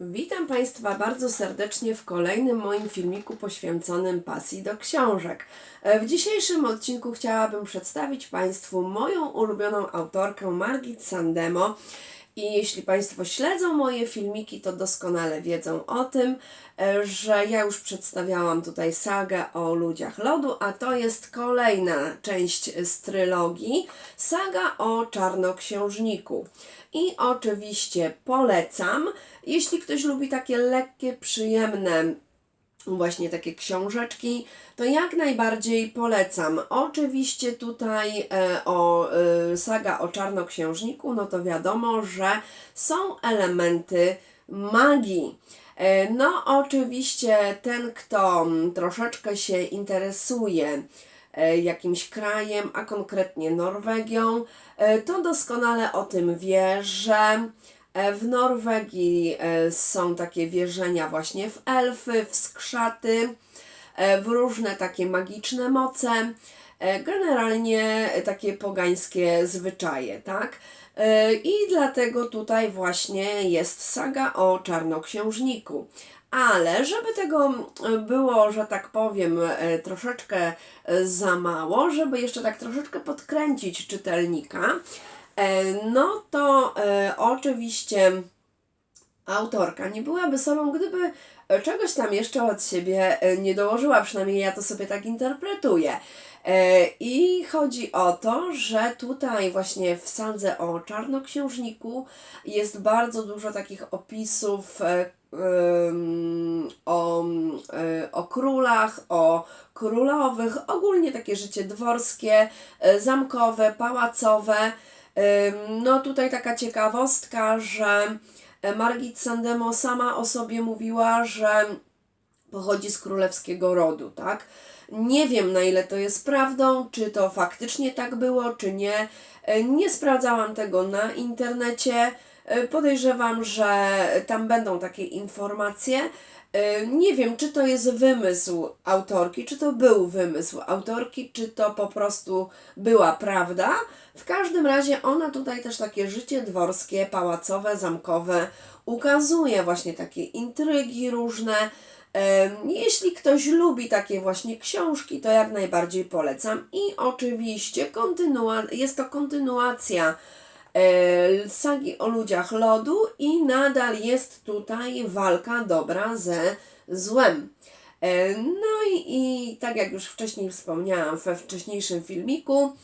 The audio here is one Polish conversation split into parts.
Witam Państwa bardzo serdecznie w kolejnym moim filmiku poświęconym pasji do książek. E, W dzisiejszym odcinku chciałabym przedstawić Państwu moją ulubioną autorkę Margit Sandemo. I jeśli Państwo śledzą moje filmiki, to doskonale wiedzą o tym, e, że ja już przedstawiałam tutaj sagę o ludziach lodu, a to jest kolejna część z trylogii, saga o czarnoksiężniku. I oczywiście polecam, jeśli ktoś lubi takie lekkie, przyjemne właśnie takie książeczki, to jak najbardziej polecam. Oczywiście tutaj e, o e, saga o czarnoksiężniku, no to wiadomo, że są elementy magii. E, No, oczywiście ten, kto troszeczkę się interesuje e, jakimś krajem, a konkretnie Norwegią, e, to doskonale o tym wie, że w Norwegii e, są takie wierzenia właśnie w elfy, w skrzaty, e, w różne takie magiczne moce, e, generalnie takie pogańskie zwyczaje, tak? E, I dlatego tutaj właśnie jest saga o czarnoksiężniku. Ale żeby tego e, było, że tak powiem, e, troszeczkę e, za mało, żeby jeszcze tak troszeczkę podkręcić czytelnika, e, no to e, oczywiście autorka nie byłaby sobą, gdyby e, czegoś tam jeszcze od siebie e, nie dołożyła, przynajmniej ja to sobie tak interpretuję. E, I chodzi o to, że tutaj właśnie w sadze o czarnoksiężniku jest bardzo dużo takich opisów e, o, o królach, o królowych, ogólnie takie życie dworskie, e, zamkowe, pałacowe. No tutaj taka ciekawostka, że Margit Sandemo sama o sobie mówiła, że pochodzi z królewskiego rodu, tak? Nie wiem na ile to jest prawdą, czy to faktycznie tak było, czy nie. E, Nie sprawdzałam tego na internecie. E, Podejrzewam, że tam będą takie informacje. E, Nie wiem, czy to jest wymysł autorki, czy to był wymysł autorki, czy to po prostu była prawda. W każdym razie ona tutaj też takie życie dworskie, pałacowe, zamkowe ukazuje, właśnie takie intrygi różne. Jeśli ktoś lubi takie właśnie książki, to jak najbardziej polecam. I oczywiście jest to kontynuacja e, sagi o ludziach lodu i nadal jest tutaj walka dobra ze złem. E, No i, i tak jak już wcześniej wspomniałam we wcześniejszym filmiku,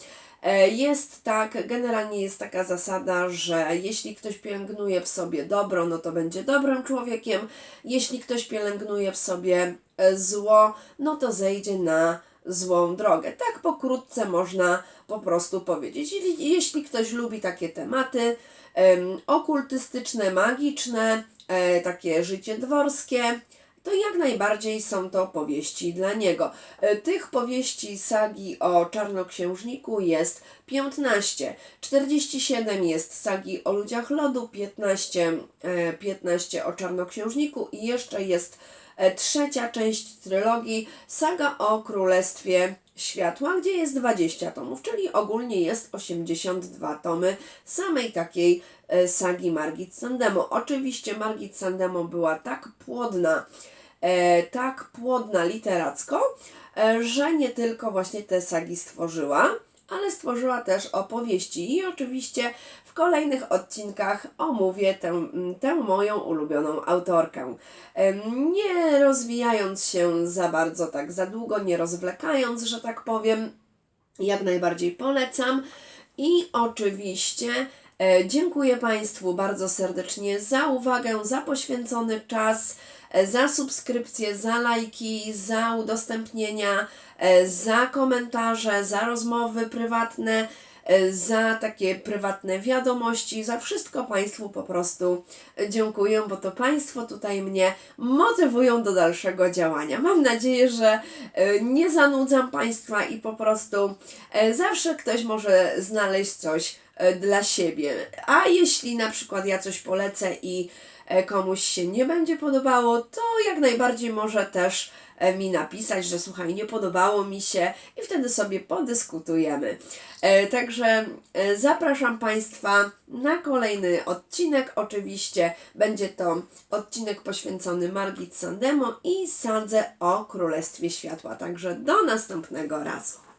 jest tak, generalnie jest taka zasada, że jeśli ktoś pielęgnuje w sobie dobro, no to będzie dobrym człowiekiem. Jeśli ktoś pielęgnuje w sobie e, zło, no to zejdzie na złą drogę. Tak pokrótce można po prostu powiedzieć. Jeśli, ktoś lubi takie tematy em, okultystyczne, magiczne, e, takie życie dworskie, to jak najbardziej są to powieści dla niego. E, Tych powieści sagi o czarnoksiężniku jest 15. 47 jest sagi o ludziach lodu, 15, e, 15 o czarnoksiężniku i jeszcze jest e, trzecia część trylogii saga o Królestwie Światła, gdzie jest 20 tomów, czyli ogólnie jest 82 tomy samej takiej e, sagi Margit Sandemo. Oczywiście Margit Sandemo była tak płodna, e, tak płodna literacko, e, że nie tylko właśnie te sagi stworzyła, ale stworzyła też opowieści i oczywiście w kolejnych odcinkach omówię tę, tę moją ulubioną autorkę. Nie rozwijając się za bardzo, tak za długo, nie rozwlekając, że tak powiem, jak najbardziej polecam. I oczywiście dziękuję Państwu bardzo serdecznie za uwagę, za poświęcony czas, e, za subskrypcje, za lajki, za udostępnienia, e, za komentarze, za rozmowy prywatne, e, za takie prywatne wiadomości, za wszystko Państwu po prostu dziękuję, bo to Państwo tutaj mnie motywują do dalszego działania. Mam nadzieję, że e, nie zanudzam Państwa i po prostu e, zawsze ktoś może znaleźć coś e, dla siebie. A jeśli na przykład ja coś polecę i e, komuś się nie będzie podobało, to jak najbardziej może też e, mi napisać, że słuchaj, nie podobało mi się i wtedy sobie podyskutujemy. E, Także e, zapraszam Państwa na kolejny odcinek. Oczywiście będzie to odcinek poświęcony Margit Sandemo i Sandze o Królestwie Światła. Także do następnego razu.